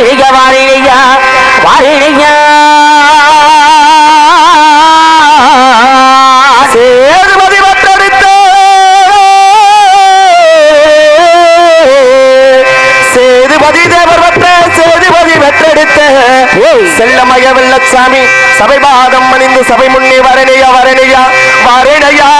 வாழிக. வாழிகையா வாழிகையா சேதுபதி வட்டடித்த சேதுபதி தேவர் வற்ற சேதுபதி வெற்றெடுத்த செல்லமய வெள்ளச்சாமி சபை பாதம் அணிந்து சபை முன்னே வரணையா வரணையா வரணையா.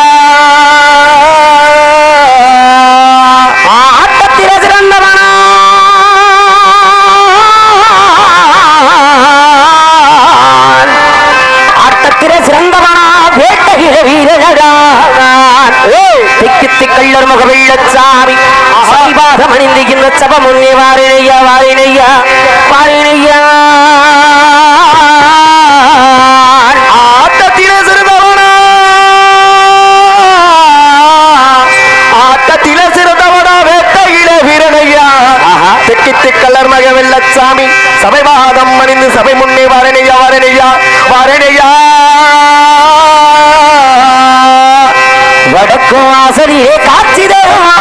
வேட்டையில வீரனடா திக்கு திக்கள்ளர் முக வெள்ளச்சாமி சைபாதம் அணிந்து இந்த சப முன்னே வாரிணையா வாரிணையா. வாரிணையா ஆட்டத்தில சிறந்தவனா? ஆட்டத்தில சிறந்தவனா வேட்டையில வீரனையா? திக்கி திக்கல்லர் மக வெள்ளச்சாமி சபை பாதம் அணிந்து சபை முன்னே வாரணையா வாரணையா? வாரணையா. நடக்கும் வாசலிலே காட்சி தருவா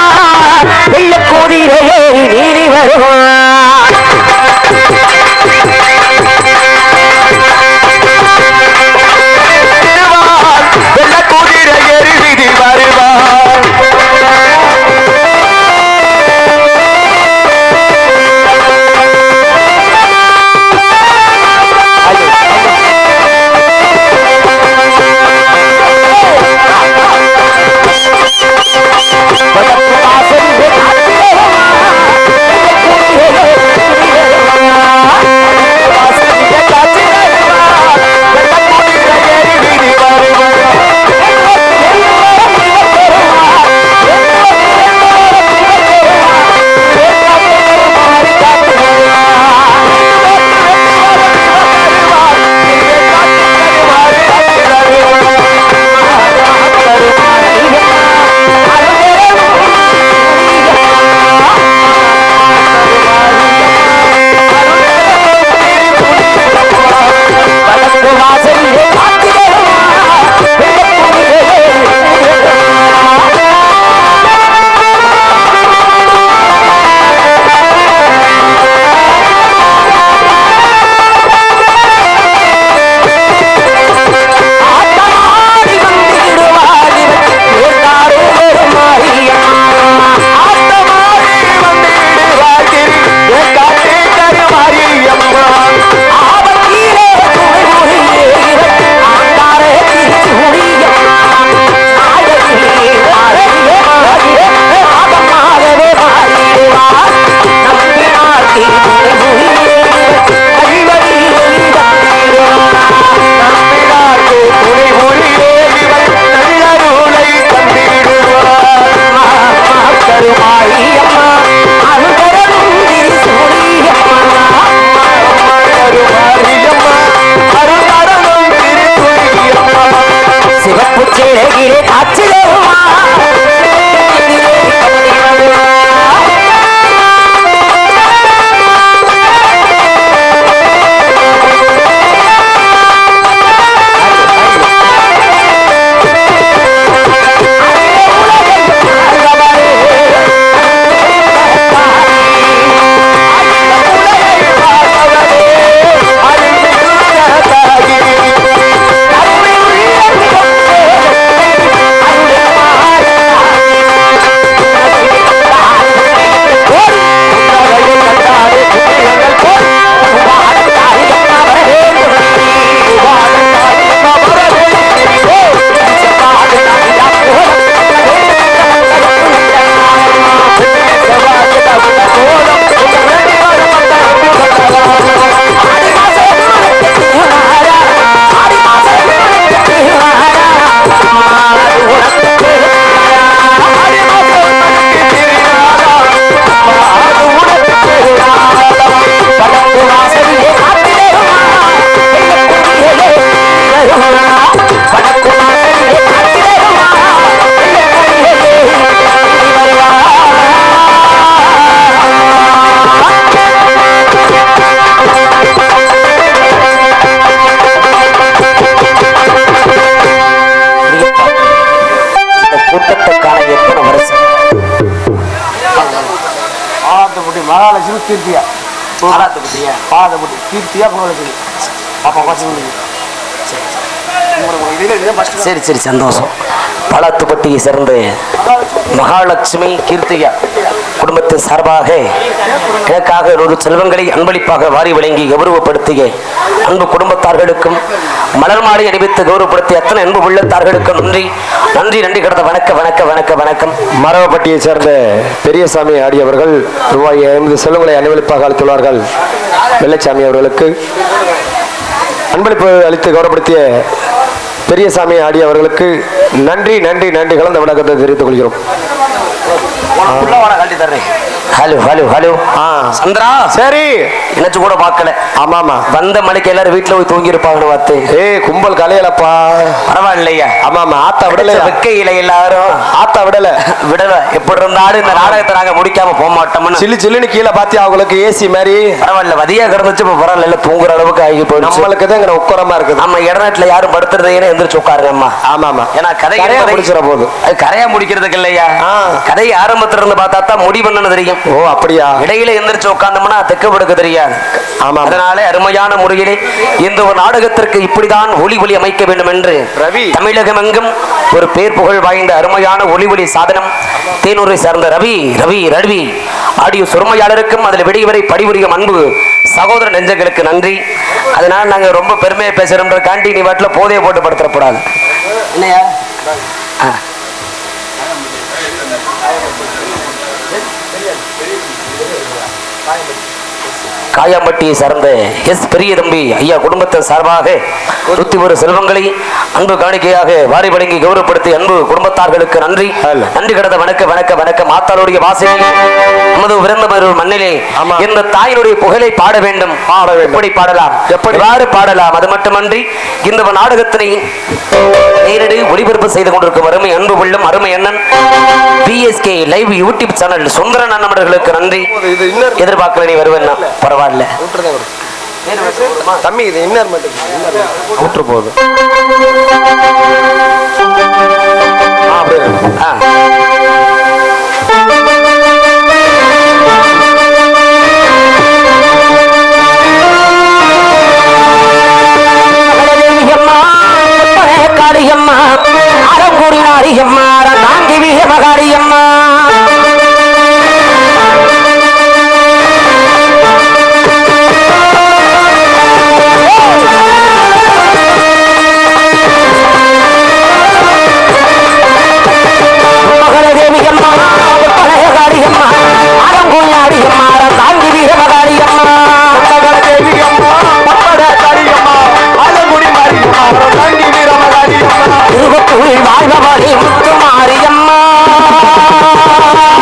வெள்ள கோதிரையே நீரி வருவான் வெள்ள கீர்த்தியா. ஆராத்துக்கிட்டியா பாதபடி கீர்த்தியா குணவளத்தில் அப்பா பசங்க சரி சரி. சந்தோஷம். பழத்துப்பட்டியை சேர்ந்து மகாலட்சுமி கீர்த்தியா. குடும்பத்தின் சார்பாக எனக்காக ஒரு செல்வங்களை அன்பளிப்பாக வாரி வழங்கி கௌரவப்படுத்திய அன்பு குடும்பத்தார்களுக்கும் மலர் மாலை அணிவித்து கௌரவப்படுத்திய அத்தனை அன்பு உள்ளத்தார்களுக்கும் நன்றி. நன்றி நன்றி கடந்த வணக்க வணக்க வணக்க வணக்கம். மரவப்பட்டியை சேர்ந்த பெரியசாமி ஆடியவர்கள் ரூபாய் ஐம்பது செல்வங்களை அன்பளிப்பாக அளித்துள்ளார்கள். வெள்ளச்சாமி அவர்களுக்கு அன்பளிப்பு அளித்து கௌரவப்படுத்திய பெரியசாமி ஆடி அவர்களுக்கு நன்றி நன்றி நன்றி கலந்த விளக்கத்தை தெரிவித்துக் கொள்கிறோம். Hello hello hello. ஆ. சந்திரா? சரி. நினைச்சு கூட பார்க்கல. ஆமா ஆமா. வந்த மணிக்கு எல்லாரும் வீட்டுல போய் தூங்கி இருப்பாங்கன்னு பார்த்து. ஏய் கும்பல் கலையலப்பா. பரவாயில்லையா. ஆமா ஆமா ஆத்தா விடல வெக்கையில எல்லாரும். ஆத்தா விடல. விடல. எப்படி இருந்தாலும் இந்த நாடகத்தை நாங்க முடிக்காம போக மாட்டோம்னு. சில்லு சில்லுன்னு கீழே பாத்தியா அவங்களுக்கு ஏசி மாதிரி. பரவாயில்ல வதியா கிடந்துச்சு இப்ப பரவாயில்ல தூங்குற அளவுக்கு ஆகி போயிடுச்சு நம்மளுக்கு தான் இங்க உக்கரமா இருக்குது. நம்ம இடநாட்டுல யாரும் படுத்துறதையே எந்திரிச்சு உட்காருங்க அம்மா ஆமா ஆமா ஏன்னா கதை கரையா என்பதை- முடிச்சிட போகுது அது கரையா முடிக்கிறதுக்கு இல்லையா. கதை ஆரம்பத்துல இருந்து பார்த்தா தான் முடிவுன்னு தெரியும் ஓ அப்படியா இடையில எந்திரிச்சு உட்கார்ந்தோம்னா தெக்கு படுக்க தெரியாது ஆமா. அதனால அருமையான முறையிலே இந்த ஒரு நாடகத்திற்கு இப்படிதான் ஒளி ஒளி அமைக்க வேண்டும் என்று ரவி. தமிழகம் எங்கும் ஒரு பேர் புகழ் வாய்ந்த அருமையான ஒளி ஒளி சாதனம் தேனூரை சார்ந்த ரவி ரவி ரவி ஆடியோ சுருமையாளருக்கும் அதில் வெளிவரை படிபுரியும் அன்பு சகோதர நெஞ்சங்களுக்கு நன்றி அதனால நாங்க ரொம்ப பெருமையை பேசுறோம்ன்ற காண்டி நீ வாட்டில் போதையை போட்டு படுத்தப்படாது இல்லையா ஆ. காயாம்பட்டியை சார்ந்த எஸ் பெரிய தம்பி ஐயா குடும்பத்தின் சார்பாக நூத்தி ஒரு செல்வங்களை அன்பு காணிக்கையாக வாரி வழங்கி கௌரவப்படுத்தி அன்பு குடும்பத்தார்களுக்கு நன்றி. நன்றி கடந்த வணக்க வணக்க வணக்க மாத்தாளுடைய வாசையில் நமது விருந்தமர் மண்ணிலே. இந்த தாயினுடைய புகழை பாட வேண்டும் பாட. எப்படி பாடலாம் எப்படி? பாடலாம் அது மட்டுமன்றி இந்த நாடகத்தினை நேரடி ஒளிபரப்பு செய்து கொண்டிருக்கும் அருமை அன்பு உள்ளம் அருமை அண்ணன் PSK live YouTube channel Sundaran அண்ணன் அவர்களுக்கு நன்றி இது இன்னர் எதிர்பார்க்கல நீ வருவேன்னா பரவாயில்ல தம்பி இது இன்னர் மட்டும் விட்டுரு போகுது அப்படியே. ஆ. காளியம்மா அறங்கூறி நாரியம்மா நான்கு வீக மகாளியம்மா Allah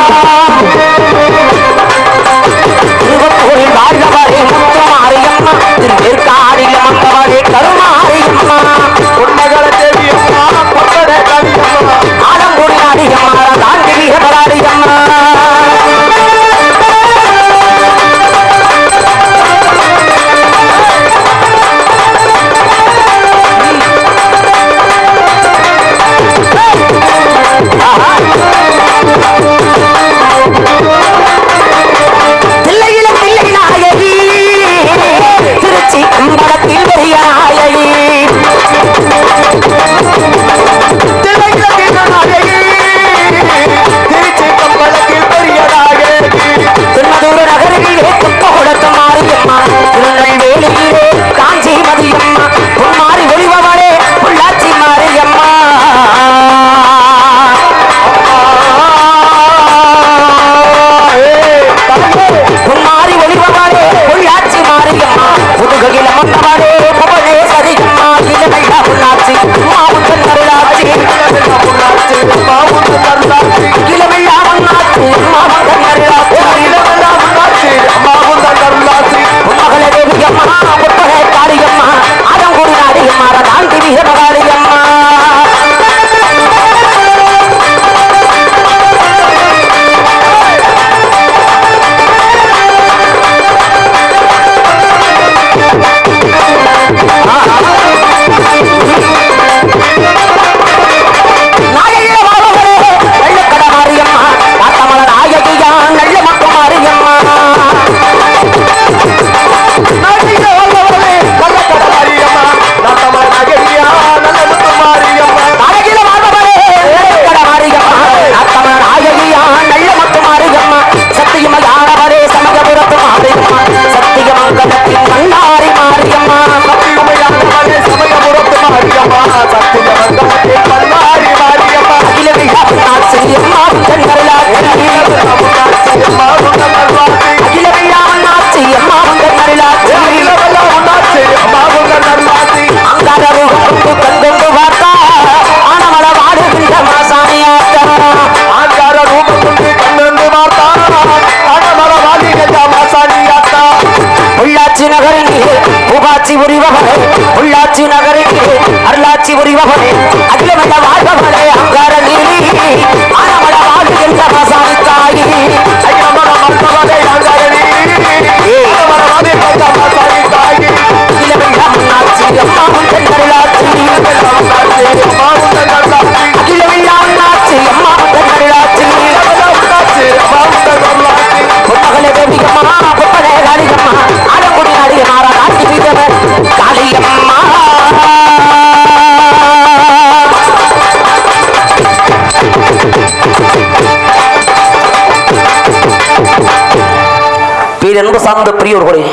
சார்ந்த பெரியோர்களே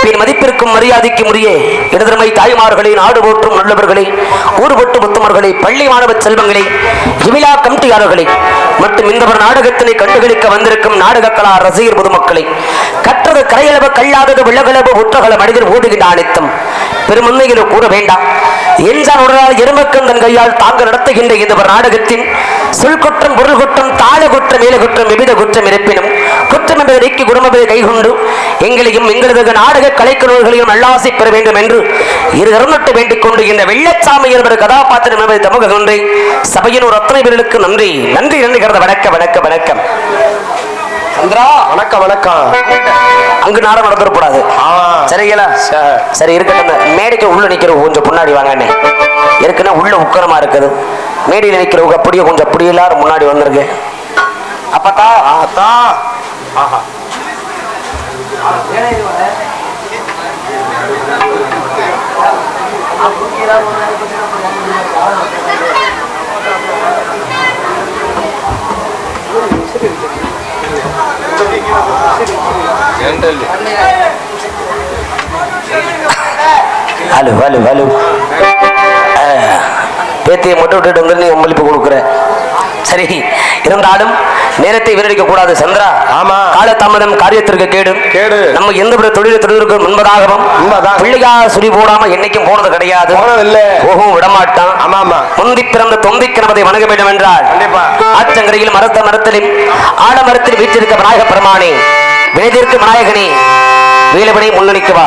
பின் மதிப்பிற்கும் மரியாதைக்கும் உரிய இடதுமை தாய்மார்களே நாடு போற்றும் நல்லவர்களே ஊர்பட்டு புத்தமர்களே பள்ளி மாணவ செல்வங்களே இவிழா கமிட்டியாளர்களே மற்றும் இந்த ஒரு நாடகத்தினை கண்டுகளிக்க வந்திருக்கும் நாடக கலா ரசிகர் பொதுமக்களை கற்றது கரையளவு கல்லாதது விலகளவு ஒற்றகள மனிதர் ஓடுகின்ற அனைத்தும் பெருமந்தையிலோ கூற வேண்டாம். என்றால் உடலால் எருமக்கன் தன் கையால் தாங்க நடத்துகின்ற இந்த ஒரு நாடகத்தின் சொல் குற்றம் பொருள் குற்றம் தாழ குற்றம் மேல குற்றம் எவ்வித குற்றம் இருப்பினும் நீக்கி குடும்பத்தை கைகொண்டு எங்களையும் எங்களது நாடக கலைக்குழுக்களையும் நல்லாசை பெற வேண்டும் என்று இரு கருநட்டு வேண்டிக் கொண்டு இந்த வெள்ளச்சாமி என்பது கதாபாத்திரம் என்பதை தமக கொன்றை சபையின் ஒரு அத்தனை பேர்களுக்கு நன்றி. நன்றி நன்றி கருத. வணக்கம் வணக்கம் வணக்கம். சந்திரா வணக்கம் வணக்கம். அங்கு நாடகம் நடந்துடக்கூடாது. சரிங்களா? சரி. இருக்கட்டும் மேடைக்கு உள்ள நிக்கிற கொஞ்சம் முன்னாடி வாங்கண்ணே. ஏற்கனவே உள்ள உக்கரமா இருக்குது. மேடையில் நிக்கிறவங்க அப்படியே கொஞ்சம் அப்படியே எல்லாரும் முன்னாடி வந்துருங்க அப்பத்தா. ஆஹா. Hello hello hello. பேத்தியை மட்டும் விட்டுட்டு வந்து நீ மதிப்பு கொடுக்குறேன் சரி இருந்தாலும் நேரத்தை வீணடிக்க கூடாது சந்திரா ஆமா. காலதாமதம் காரியத்திற்கு கேடு கேடு. நம்ம எந்த ஒரு தொழிலை தொழிலுக்கு முன்பதாகவும். பிள்ளையா சுழி போடாம என்னைக்கும் போனது கிடையாது. போகவும் விடமாட்டான் ஆமா ஆமா முந்தி பிறந்த தொந்திக்கு நமதை வணங்க வேண்டும் என்றால். ஆற்றங்கரையில் மரத்த மரத்திலும் ஆலமரத்தில் வீற்றிருக்க விநாயக பெருமானே வினைதிற்கு விநாயகனே வேலுவனை முன்னணிக்கு வா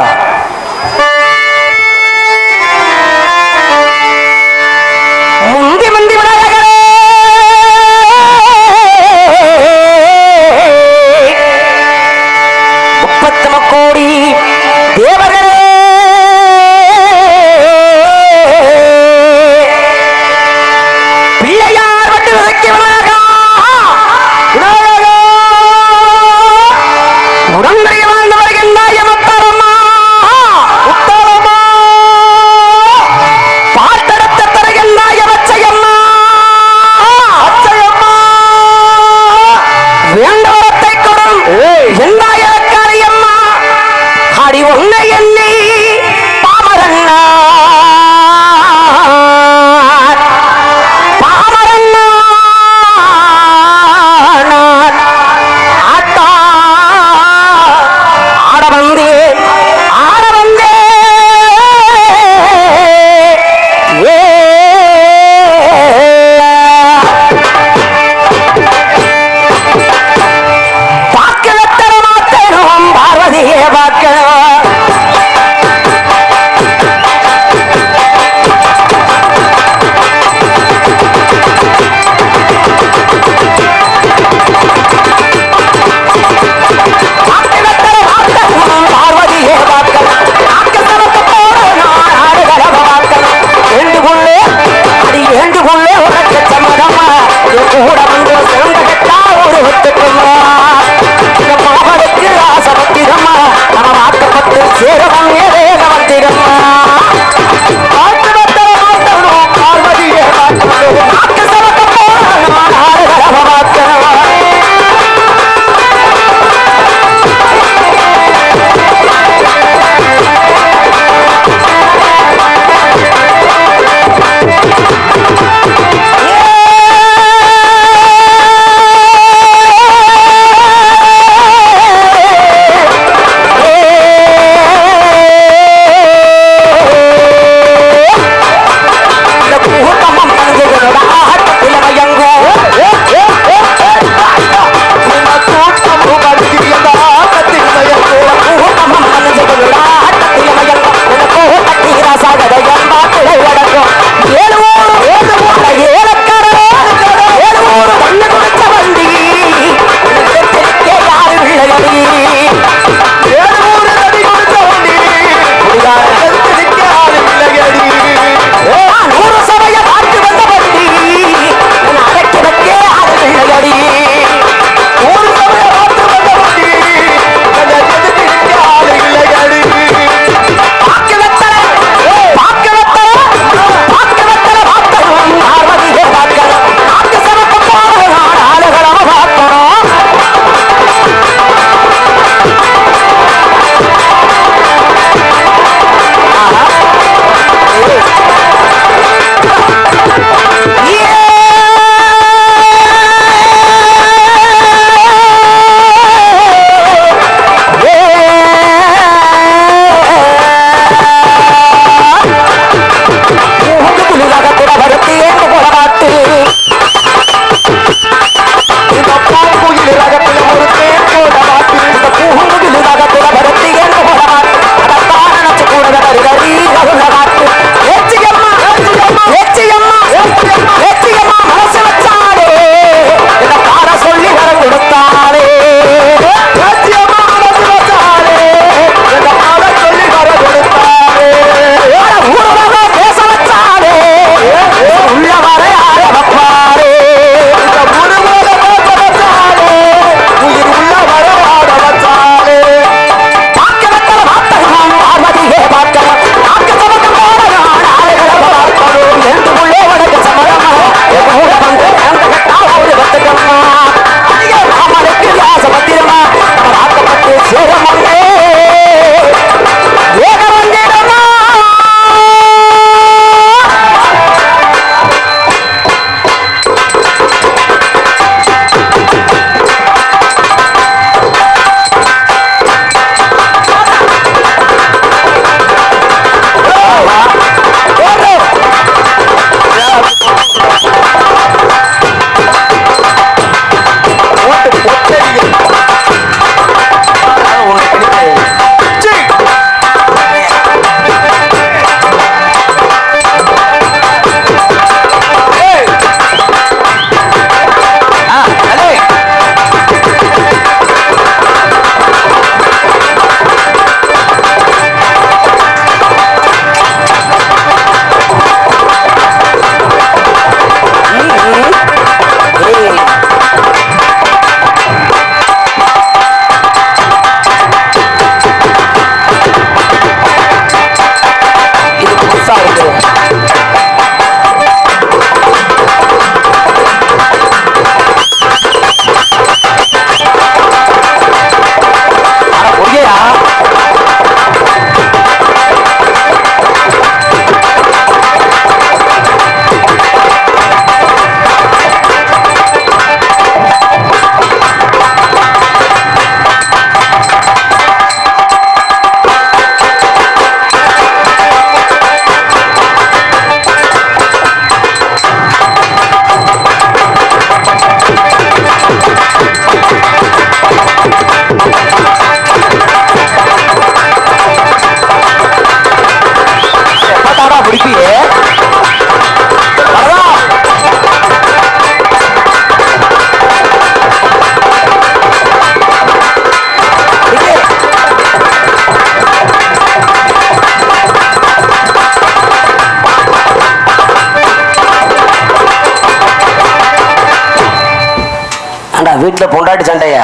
வீட்டுல பொண்டாட்டி சண்டையா?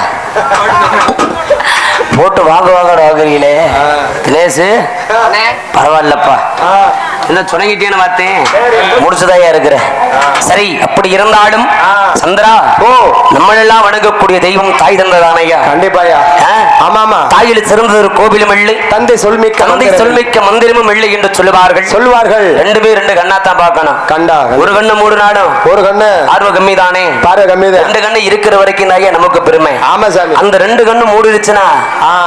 போட்டு வாங்க வாங்க வாங்குறீங்களே. தினேஷு பரவாயில்லப்பா. என்ன சுணங்கிட்டேன்னு பார்த்தேன். முடிச்சதாயா இருக்கிற? சரி அப்படி இருந்தாலும் சந்திரா ஓ. நம்மளெல்லாம் வணங்கக்கூடிய தெய்வம் தாய் தந்ததானையா? கண்டிப்பாயா ஆ? ஆமா ஆமா தாயில் சிறந்தது ஒரு கோவிலும் இல்லை. தந்தை சொல்மிக்க தந்தை. சொல்மிக்க மந்திரமும் இல்லை என்று சொல்லுவார்கள். சொல்வார்கள் ரெண்டு பேர் ரெண்டு கண்ணாத்தான் பார்க்கணும். கண்டா. ஒரு கண்ணு மூணு நாடும். ஒரு கண்ணு. ஆர்வ கம்மி தானே? பாரு கம்மிதான் ரெண்டு கண்ணு இருக்கிற வரைக்கும் தாயா நமக்கு பெருமை. ஆமா சாமி. அந்த ரெண்டு கண்ணு மூடிடுச்சுன்னா.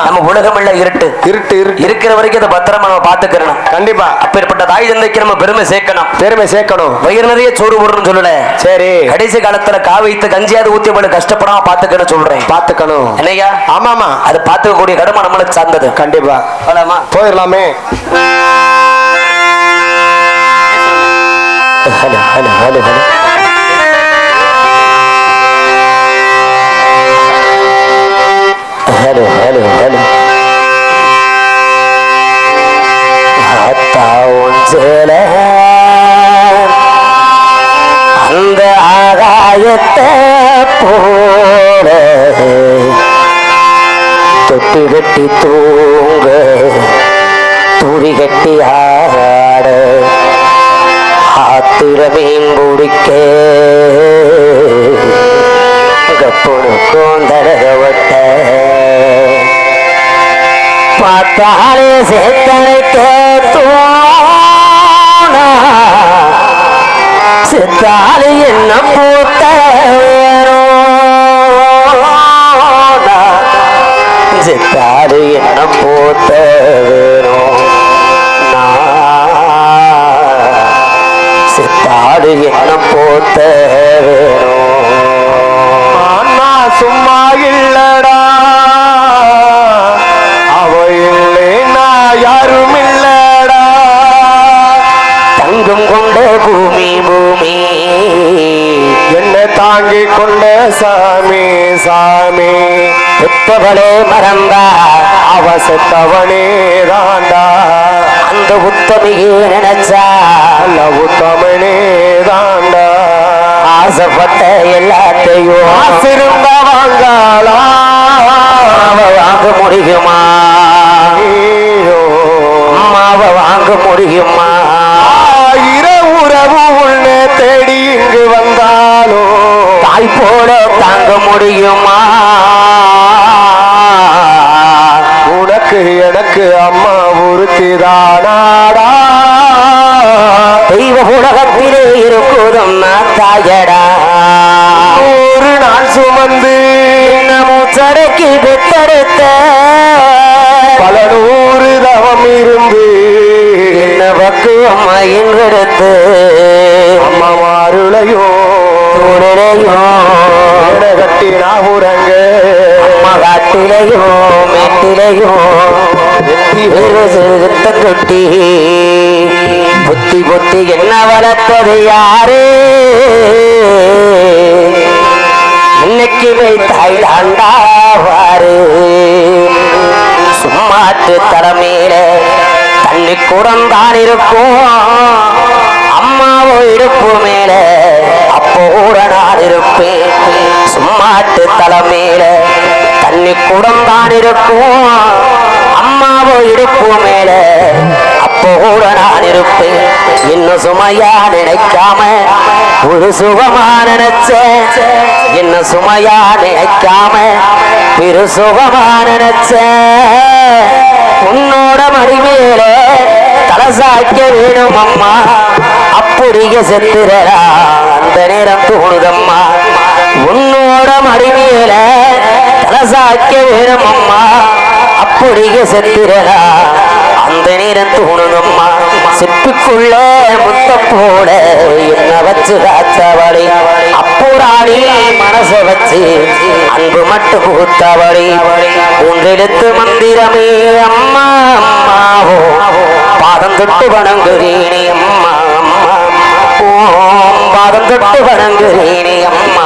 நம்ம உலகம் எல்லாம் இருட்டு. இருட்டு இருட்டு. இருக்கிற வரைக்கும் அதை பத்திரமா நம்ம பாத்துக்கிறணும் கண்டிப்பா. அப்பேற்பட்ட தாய் தந்தைக்கு நம்ம பெருமை சேர்க்கணும். பெருமை சேர்க்கணும். வயிறு நிறைய சோறு போடுறோம்னு சொல்லல. சரி. கடைசி காலத்துல கா வைத்து கஞ்சியாவது ஊத்தி போல கஷ்டப்படாம பாத்துக்கணும் சொல்றேன். பாத்துக்கணும் என்னையா ஆமா ஆமா அது பாத்துக்கக்கூடிய கடமை நம்மளுக்கு சார்ந்தது. கண்டிப்பா. போயிடலாமே. Hello hello hello hello. Hello hello. சேல அந்த ஆகாயத்தை போல தொட்டி கட்டி தூங்க துடி கட்டி ஆட ஆத்திர மீன் பிடிக்க. கப்புனுக்கும் தடகவட்ட பார்த்தாலே சேத்தனைக்க தோணா. சித்தாலே என்ன பூத்த சித்தாலே என்ன பூத்த வேணும் சித்தாடு என்ன போத்த கொண்ட சாமி சாமி புத்தவளே மறந்தா அவ செத்தவனே தாண்டா. அந்த உத்தமியே நினைச்சா நல்ல உத்தமனே தாண்டா. ஆசைப்பட்ட எல்லாத்தையும் ஆசிருந்த வாங்காளா வாங்க முடியுமா? ஐயோ. அம்மாவை வாங்க முடியுமா? ஆயிரம் உறவு உன்னை தேடி இங்கு வந்தாலும் தாய் போல தாங்க முடியுமா? உனக்கு எனக்கு அம்மா ஒருத்திதானாடா தெய்வ உலகத்திலே இருக்குதும் தாயடா. ஒரு நாள் சுமந்து மூச்சடக்கி பெற்றெடுத்த பல நூறு தவம் இருந்து என்ன பக்குவம் என்றெடுத்து அம்மா மாருளையோ உறங்க மகாட்டிலையும் மேட்டிலையும் தொட்டி புத்தி புத்தி என்ன வளர்த்தது யாரு? இன்னைக்குமே தாய் தாண்டாவாரு. சும்மாட்டு தலைமையில தண்ணி குடம்தான் இருக்கும். அம்மாவோ இடுப்பு மேல போற நான் இருப்பேன் சும்மாட்டு தலைமையில தண்ணி குடம்தான் இருக்கும். அம்மாவோ இருக்கும் மேல அப்போட நான் இருப்பேன் இன்னும் சுமையா நினைக்காம ஒரு சுகமா நினைச்ச இன்னும் சுமையா நினைக்காம பெரு சுகமா நினைச்ச உன்னோட மடிமேல தலை சாய்க்க வேணும் அம்மா அப்படியே செத்துறா அந்த நேரம் தோணுதம்மா. உன்னோட மடிமையில தலசாக்க சாய்க்க வேணும் அம்மா அப்படியே செத்துறா அந்த நேரம் தோணுதம்மா. சிப்புக்குள்ள முத்த போட என்ன வச்சு காத்தவளை. அப்போராணி மனச வச்சு அன்பு மட்டும் பூத்தவளை ஒன்றெழுத்து மந்திரமே அம்மா அம்மாவோ. பாதம் தொட்டு வணங்குறேனே அம்மா. போ பாதம் தொட்டு வணங்குகிறேனே அம்மா